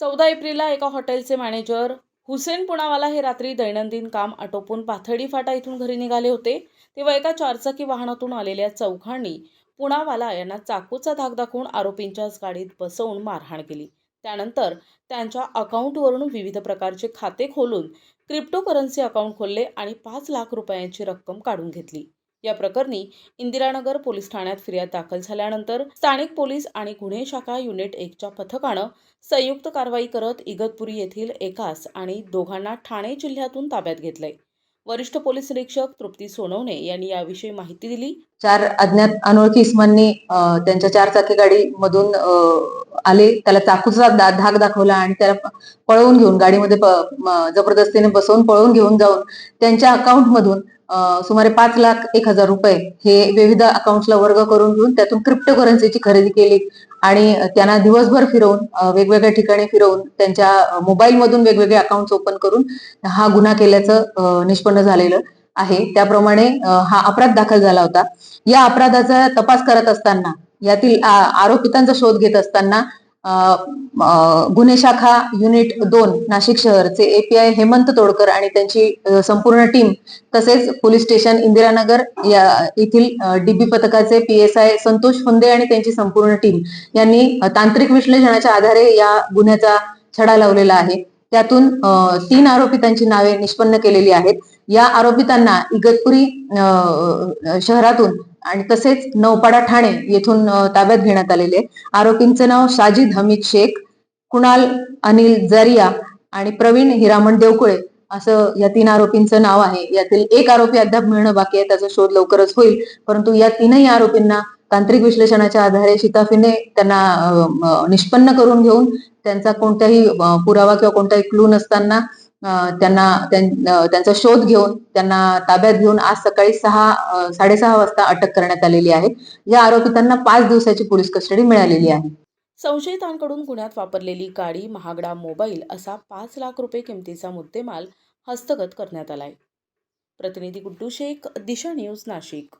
चौदा एप्रिलला एका हॉटेलचे मॅनेजर हुसेन पुणावाला हे रात्री दैनंदिन काम आटोपून पाथर्डी फाटा इथून घरी निघाले होते तेव्हा एका चारचाकी वाहनातून आलेल्या चौघांनी पुणावाला यांना चाकूचा धाक दाखवून आरोपींच्याच गाडीत बसवून मारहाण केली. त्यानंतर त्यांच्या अकाउंटवरून विविध प्रकारचे खाते खोलून क्रिप्टोकरन्सी अकाउंट खोलले आणि पाच लाख रुपयांची रक्कम काढून घेतली. या प्रकरणी इंदिरानगर पोलीस ठाण्यात फिर्याद दाखल झाल्यानंतर स्थानिक पोलीस आणि गुन्हे शाखा युनिट एकच्या पथकानं संयुक्त कारवाई करत इगतपुरी येथील एकास आणि दोघांना ठाणे जिल्ह्यातून ताब्यात घेतलंय. वरिष्ठ पोलीस निरीक्षक तृप्ती सोनवणे यांनी याविषयी माहिती दिली. चार अज्ञात अनोळखी इसमांनी त्यांच्या चार चाकी गाडी मधून आले त्याला चाकूचा दा- धाक दाखवला आणि त्याला पळवून घेऊन गाडीमध्ये जबरदस्तीने बसवून पळवून घेऊन जाऊन त्यांच्या अकाउंट मधून सुमारे पाच लाख एक हजार रुपये हे विविध अकाउंटला वर्ग करून घेऊन त्यातून क्रिप्टोकरन्सीची खरेदी केली आणि त्यांना दिवसभर फिरवून वेगवेगळ्या ठिकाणी फिरवून त्यांच्या मोबाईल मधून वेगवेगळे अकाउंट ओपन करून हा गुन्हा केल्याचं निष्पन्न झालेलं आहे. त्याप्रमाणे हा अपराध दाखल झाला होता. या अपराधाचा तपास करत असताना यातील आरोपितांचा शोध घेत असताना गुन्हे शाखा युनिट दोन नाशिक शहरचे एपीआय हेमंत तोडकर आणि त्यांची संपूर्ण टीम तसेच पोलीस स्टेशन इंदिरानगर या येथील डीबी पथकाचे पीएसआय संतोष फुंदे आणि त्यांची संपूर्ण टीम यांनी तांत्रिक विश्लेषणाच्या आधारे या गुन्ह्याचा छडा लावलेला आहे. त्यातून तीन आरोपितांची नावे निष्पन्न केलेली आहेत. या आरोपितांना इगतपुरी शहरातून आणि तसेच नौपाडा ठाणे येथून ताब्यात घेण्यात आलेले आरोपींचं नाव साजिद हमीद शेख कुणाल अनिल जरिया आणि प्रवीण हिरामण देवकुळे असं या तीन आरोपींचं नाव आहे. यातील एक आरोपी अद्याप मिळणं बाकी आहे त्याचा शोध लवकरच होईल. परंतु या तीनही आरोपींना तांत्रिक विश्लेषणाच्या आधारे शिताफीने त्यांना निष्पन्न करून घेऊन त्यांचा कोणताही पुरावा किंवा कोणताही क्लू नसताना त्यांना त्यां- त्यांचा शोध घेऊन त्यांना ताब्यात घेऊन आज सकाळी सहा साडेसहा वाजता अटक करण्यात आलेली आहे. या आरोपितांना पाच दिवसाची पोलीस कस्टडी मिळालेली आहे. संशयितांकडून गुन्ह्यात वापरलेली गाडी महागडा मोबाईल असा पाच लाख रुपये किमतीचा मुद्देमाल हस्तगत करण्यात आलाय. प्रतिनिधी गुड्डू शेख दिशा न्यूज नाशिक.